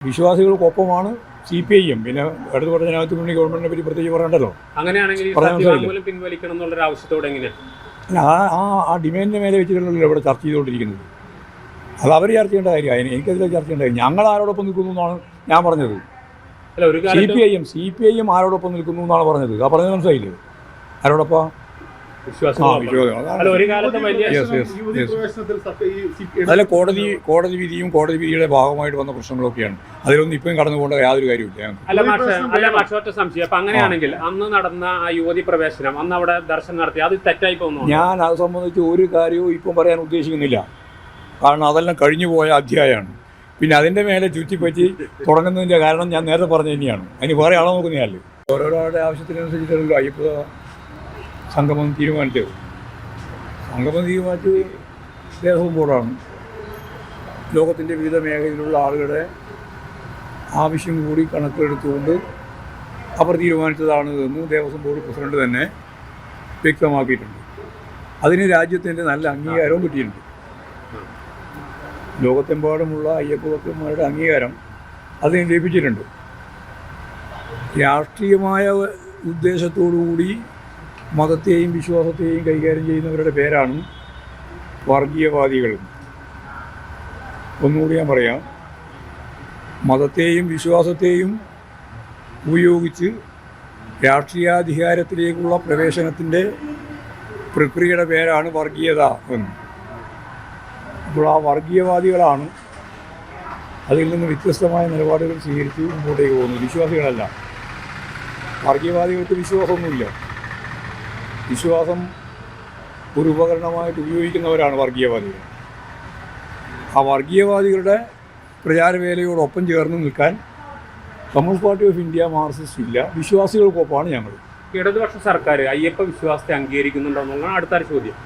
വിശ്വാസികൾക്കൊപ്പമാണ് C P I M പിന്നെ പറഞ്ഞ ജനാധിപത്യ മുന്നണി ഗവൺമെന്റിനെ പറ്റി പ്രത്യേകിച്ച് പറയണ്ടല്ലോ? അങ്ങനെയാണെങ്കിൽ പിൻവലിക്കണം എന്നുള്ളൊരു ആവശ്യത്തോടെ ആ ആ ആ ഡിമാൻഡിന്റെ മേലെ വെച്ചിട്ടുള്ളല്ലോ ഇവിടെ ചർച്ച ചെയ്തുകൊണ്ടിരിക്കുന്നത്. അത് അവർ ചർച്ച ചെയ്യേണ്ട കാര്യമാണ് എനിക്കതിൽ ചർച്ച ചെയ്യേണ്ട കാര്യം ഞങ്ങൾ ആരോടൊപ്പം നിൽക്കുന്നു എന്നാണ് ഞാൻ പറഞ്ഞത്. C P I M C P I M ആരോടൊപ്പം നിൽക്കുന്നു എന്നാണ് പറഞ്ഞത്. ആ പറഞ്ഞത് മനസ്സിലായില്ലേ? ആരോടൊപ്പം? അതിലെ കോടതി കോടതി വിധിയും കോടതി വിധിയുടെ ഭാഗമായിട്ട് വന്ന പ്രശ്നങ്ങളൊക്കെയാണ്. അതിലൊന്നും ഇപ്പം കടന്നു പോകേണ്ട യാതൊരു കാര്യമില്ല അല്ല മാഷ അല്ല മാഷ ഒറ്റ സംശയം. അപ്പൊ അങ്ങനെയാണെങ്കിൽ അന്ന് നടന്ന ആ യുവതി പ്രവേശനം അന്ന് അവിടെ ദർശനം നടത്തി അത് തെറ്റായി പോകുന്നു ഞാൻ അത് സംബന്ധിച്ച് ഒരു കാര്യവും ഇപ്പം പറയാൻ ഉദ്ദേശിക്കുന്നില്ല. കാരണം അതെല്ലാം കഴിഞ്ഞു പോയ അധ്യായമാണ്. പിന്നെ അതിന്റെ മേലെ ചുറ്റിപ്പറ്റി തുടങ്ങുന്നതിന്റെ കാരണം ഞാൻ നേരത്തെ പറഞ്ഞു തന്നെയാണ്. അതിന് വേറെ ആളെ നോക്കുന്നതല്ലേ ഓരോരാളുടെ ആവശ്യത്തിനനുസരിച്ചിട്ടുള്ള അയ്യപ്പ സംഗമം തീരുമാനിച്ചത്. സംഗമം തീരുമാനിച്ചത് ദേഹവും ബോർഡാണ് ലോകത്തിന്റെ വിവിധ മേഖലയിലുള്ള ആളുകളുടെ ആവശ്യം കൂടി കണക്കിലെടുത്തുകൊണ്ട് അവർ തീരുമാനിച്ചതാണ് എന്ന് ദേവസ്വം ബോർഡ് പ്രസിഡന്റ് തന്നെ വ്യക്തമാക്കിയിട്ടുണ്ട്. അതിന് രാജ്യത്തിന്റെ നല്ല അംഗീകാരവും കിട്ടിയിട്ടുണ്ട്. ലോകത്തെമ്പാടുമുള്ള അയ്യപ്പഭക്തന്മാരുടെ അംഗീകാരം അതിന് ലഭിച്ചിട്ടുണ്ട്. രാഷ്ട്രീയമായ ഉദ്ദേശത്തോടുകൂടി മതത്തെയും വിശ്വാസത്തെയും കൈകാര്യം ചെയ്യുന്നവരുടെ പേരാണ് വർഗീയവാദികൾ ഒന്നുകൂടി ഞാൻ പറയാം. മതത്തെയും വിശ്വാസത്തെയും ഉപയോഗിച്ച് രാഷ്ട്രീയാധികാരത്തിലേക്കുള്ള പ്രവേശനത്തിന്റെ പ്രക്രിയയുടെ പേരാണ് വർഗീയത എന്ന്. അപ്പോൾ ആ വർഗീയവാദികളാണ് അതിൽ നിന്ന് വ്യത്യസ്തമായ നിലപാടുകൾ സ്വീകരിച്ച് മുമ്പോട്ടേക്ക് പോകുന്നു വിശ്വാസികളല്ല. വർഗീയവാദികൾക്ക് വിശ്വാസമൊന്നുമില്ല. വിശ്വാസം ഒരു ഉപകരണമായിട്ട് ഉപയോഗിക്കുന്നവരാണ് വർഗീയവാദികൾ. ആ വർഗീയവാദികളുടെ പ്രചാരവേലയോടൊപ്പം ചേർന്ന് നിൽക്കാൻ communist party of India Marxist ഇല്ല. വിശ്വാസികൾക്കൊപ്പമാണ് ഞങ്ങൾ. ഇടതുപക്ഷ സർക്കാർ അയ്യപ്പ വിശ്വാസത്തെ അംഗീകരിക്കുന്നുണ്ടോ എന്നുള്ളതാണ് അടുത്ത ചോദ്യം.